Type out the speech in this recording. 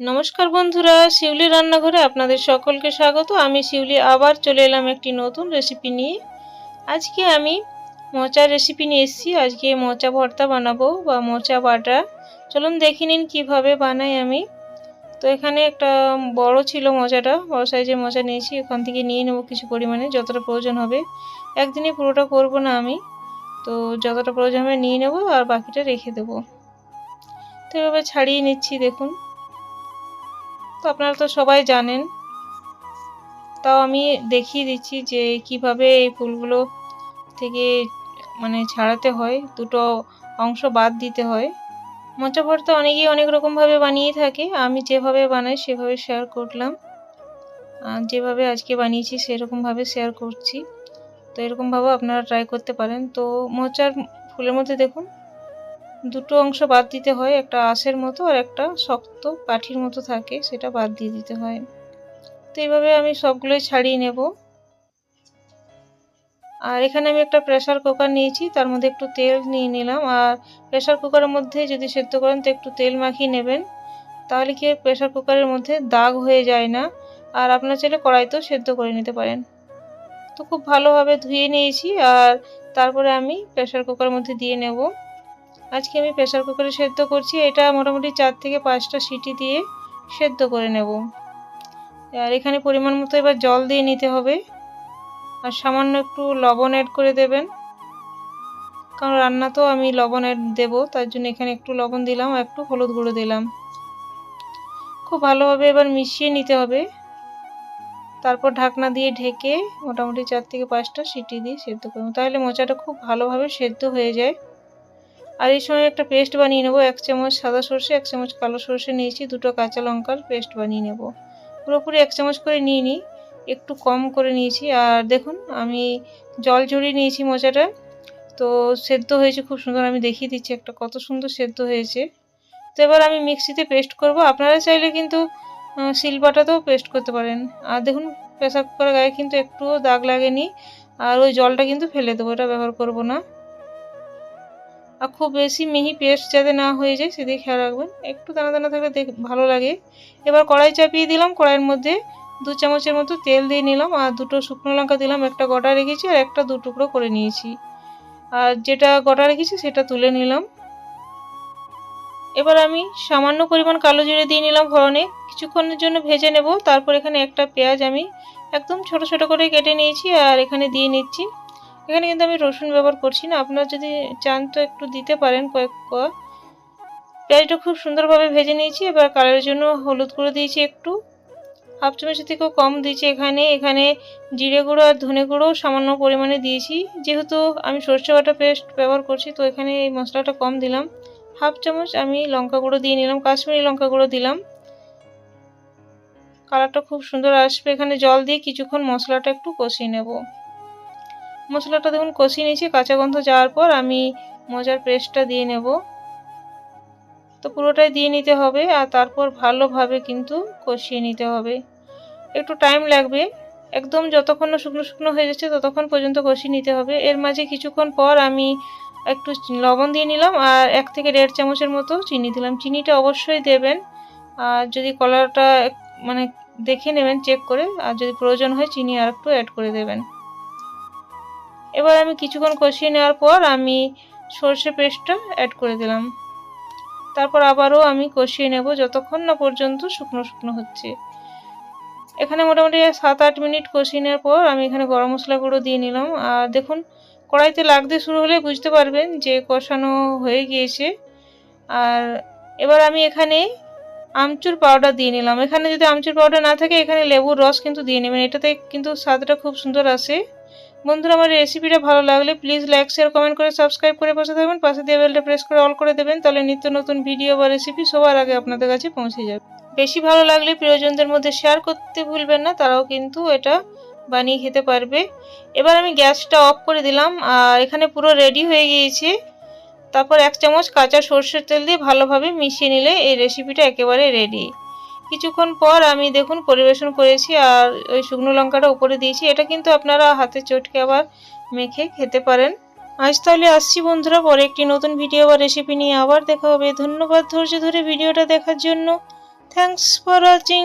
নমস্কার বন্ধুরা, শিউলি রান্নাঘরে আপনাদের সকলকে স্বাগত। আমি শিউলি, আবার চলে এলাম একটি নতুন রেসিপি নিয়ে। আজকে আমি মোচার রেসিপি নিয়ে এসেছি। আজকে মোচা ভর্তা বানাবো বা মোচা বাটা। চলুন দেখে নিন কীভাবে বানাই আমি। তো এখানে একটা বড় ছিল মোচাটা, বড় সাইজের মোচা নিয়েছি। এখান থেকে নিয়ে নেব কিছু পরিমাণে, যতটা প্রয়োজন হবে। একদিনে পুরোটা করব না আমি। তো যতটা প্রয়োজন হবে নিয়ে নেব আর বাকিটা রেখে দেবো। তো এভাবে ছাড়িয়ে নিচ্ছি, দেখুন। তো আপনারা তো সবাই জানেন। তাও আমি দেখিয়ে দিচ্ছি যে কীভাবে এই ফুলগুলো থেকে মানে ছাড়াতে হয়, দুটো অংশ বাদ দিতে হয়। মোচা ভর্তা অনেকেই অনেক রকমভাবে বানিয়ে থাকে, আমি যেভাবে বানাই সেভাবে শেয়ার করলাম। যেভাবে আজকে বানিয়েছি সেরকমভাবে শেয়ার করছি। তো এরকমভাবে আপনারা ট্রাই করতে পারেন। তো মোচার ফুলের মধ্যে দেখুন দুটো অংশ বাদ দিতে হয়, একটা আঁশের মতো আর একটা শক্ত কাঠির মতো থাকে, সেটা বাদ দিয়ে দিতে হয়। তো এইভাবে আমি সবগুলোই ছাড়িয়ে নেব। আর এখানে আমি একটা প্রেশার কুকার নিয়েছি, তার মধ্যে একটু তেল নিয়ে নিলাম। আর প্রেশার কুকারের মধ্যে যদি সেদ্ধ করেন, তো একটু তেল মাখিয়ে নেবেন। তাহলে কি প্রেশার কুকারের মধ্যে দাগ হয়ে যায় না। আর আপনার চাইলে কড়াইতেও সেদ্ধ করে নিতে পারেন। তো খুব ভালোভাবে ধুয়ে নিয়েছি, আর তারপরে আমি প্রেশার কুকারের মধ্যে দিয়ে নেব। আজকে আমি প্রেশার কুকারে সেদ্ধ করছি, এটা মোটামুটি চার থেকে পাঁচটা সিটি দিয়ে সেদ্ধ করে নেব। আর এখানে পরিমাণ মতো এবার জল দিয়ে নিতে হবে। আর সামান্য একটু লবণ অ্যাড করে দেবেন। কারণ রান্না তো আমি লবণ অ্যাড দেবো, তার জন্য এখানে একটু লবণ দিলাম একটু হলুদ গুঁড়ো দিলাম। খুব ভালোভাবে এবার মিশিয়ে নিতে হবে। তারপর ঢাকনা দিয়ে ঢেকে মোটামুটি চার থেকে পাঁচটা সিটি দিয়ে সেদ্ধ করব। তাহলে মোচাটা খুব ভালোভাবে সেদ্ধ হয়ে যায়। আর এই সময় একটা পেস্ট বানিয়ে নেব। এক চামচ সাদা সর্ষে, এক চামচ কালো সর্ষে নিয়েছি, দুটো কাঁচা লঙ্কার পেস্ট বানিয়ে নেব। পুরোপুরি এক চামচ করে নিয়ে নিই, একটু কম করে নিয়েছি। আর দেখুন, আমি জল ঝরিয়ে নিয়েছি মোচাটা। তো সেদ্ধ হয়েছে খুব সুন্দর, আমি দেখিয়ে দিচ্ছি একটা কত সুন্দর সেদ্ধ হয়েছে। তো এবার আমি মিক্সিতে পেস্ট করব। আপনারা চাইলে কিন্তু শিলবাটাতেও পেস্ট করতে পারেন। আর দেখুন, প্রেসার কুকারের গায়ে কিন্তু একটুও দাগ লাগেনি। আর ওই জলটা কিন্তু ফেলে দেবো, এটা ব্যবহার করব না। আর খুব বেশি মিহি পেস্ট যাতে না হয়ে যায় সেদিকে খেয়াল রাখবেন। একটু দানা দানা থাকলে দেখ, ভালো লাগে। এবার কড়াই চাপিয়ে দিলাম, কড়াইয়ের মধ্যে দু চামচের মতো তেল দিয়ে নিলাম আর দুটো শুকনো লঙ্কা দিলাম, একটা গোটা রেখেছি আর একটা দু টুকরো করে নিয়েছি। আর যেটা গোটা রেখেছি সেটা তুলে নিলাম। এবার আমি সামান্য পরিমাণ কালো জিরে দিয়ে নিলাম ফোড়নে। কিছুক্ষণের জন্য ভেজে নেব, তারপর এখানে একটা পেঁয়াজ আমি একদম ছোট ছোট করে কেটে নিয়েছি আর এখানে দিয়ে নিচ্ছি এখানে কিন্তু আমি রসুন ব্যবহার করছি না। আপনারা যদি চান তো একটু দিতে পারেন কয়েক কোয়া পেঁয়াজটা খুব সুন্দরভাবে ভেজে নিয়েছি। এবার কালারের জন্য হলুদ গুঁড়ো দিয়েছি একটু। হাফ চামচের থেকেও কম দিয়েছি এখানে। এখানে জিরে গুঁড়ো আর ধনে গুঁড়ো সামান্য পরিমাণে দিয়েছি। যেহেতু আমি সর্ষে বাটা পেস্ট ব্যবহার করছি, তো এখানে এই মশলাটা কম দিলাম। হাফ চামচ আমি লঙ্কা গুঁড়ো দিয়ে নিলাম, কাশ্মীরি লঙ্কা গুঁড়ো দিলাম। কালারটা খুব সুন্দর আসবে। এখানে জল দিয়ে কিছুক্ষণ মশলাটা একটু কষিয়ে নেব। মশলাটা দেখুন কষিয়ে নিয়েছি, কাঁচা গন্ধ যাওয়ার পর আমি মজার পেস্টটা দিয়ে নেব। তো পুরোটাই দিয়ে নিতে হবে আর তারপর ভালোভাবে কিন্তু কষিয়ে নিতে হবে। একটু টাইম লাগবে, একদম যতক্ষণ না শুকনো শুকনো হয়ে যাচ্ছে ততক্ষণ পর্যন্ত কষিয়ে নিতে হবে। এর মাঝে কিছুক্ষণ পর আমি একটু লবণ দিয়ে নিলাম আর এক থেকে দেড় চামচের মতো চিনি দিলাম। চিনিটা অবশ্যই দেবেন, আর যদি কলারটা মানে দেখে নেবেন চেক করে, আর যদি প্রয়োজন হয় চিনি আর একটু অ্যাড করে দেবেন। এবার আমি কিছুক্ষণ কষিয়ে নেওয়ার পর আমি সর্ষে পেস্টটা অ্যাড করে দিলাম। তারপর আবারও আমি কষিয়ে নেব যতক্ষণ না পর্যন্ত শুকনো শুকনো হচ্ছে। এখানে মোটামুটি সাত আট মিনিট কষিয়ে নেওয়ার পর আমি এখানে গরম মশলা গুঁড়ো দিয়ে নিলাম। আর দেখুন, কড়াইতে লাগতে শুরু হলে বুঝতে পারবেন যে কষানো হয়ে গিয়েছে। আর এবার আমি এখানে আমচুর পাউডার দিয়ে নিলাম। এখানে যদি আমচুর পাউডার না থাকে, এখানে লেবুর রস কিন্তু দিয়ে নেবেন। এটাতে কিন্তু স্বাদটা খুব সুন্দর আসে। বন্ধুরা, আমার রেসিপিটা ভালো লাগলে প্লিজ লাইক শেয়ার কমেন্ট করে সাবস্ক্রাইব করে পাশে থাকবেন। পাশে দিয়ে বেলটা প্রেস করে অল করে দেবেন, তাহলে নিত্য নতুন ভিডিও বা রেসিপি সবার আগে আপনাদের কাছে পৌঁছে যাবে। বেশি ভালো লাগলে প্রিয়জনদের মধ্যে শেয়ার করতে ভুলবেন না, তারাও কিন্তু এটা বানিয়ে খেতে পারবে। এবার আমি গ্যাসটা অফ করে দিলাম, আর এখানে পুরো রেডি হয়ে গিয়েছে। তারপর এক চামচ কাঁচা সর্ষের তেল দিয়ে ভালোভাবে মিশিয়ে নিলে এই রেসিপিটা একেবারে রেডি কিছুক্ষণ পর আমি দেখুন পরিবেশন করেছি আর ওই শুকনো লঙ্কাটা উপরে দিয়েছি। এটা কিন্তু আপনারা হাতে চটকে আবার মেখে খেতে পারেন। আজ তাহলে আসছি বন্ধুরা, পরে একটি নতুন ভিডিও বা রেসিপি নিয়ে আবার দেখা হবে। ধন্যবাদ ধৈর্য ধরে ভিডিওটা দেখার জন্য। Thanks for watching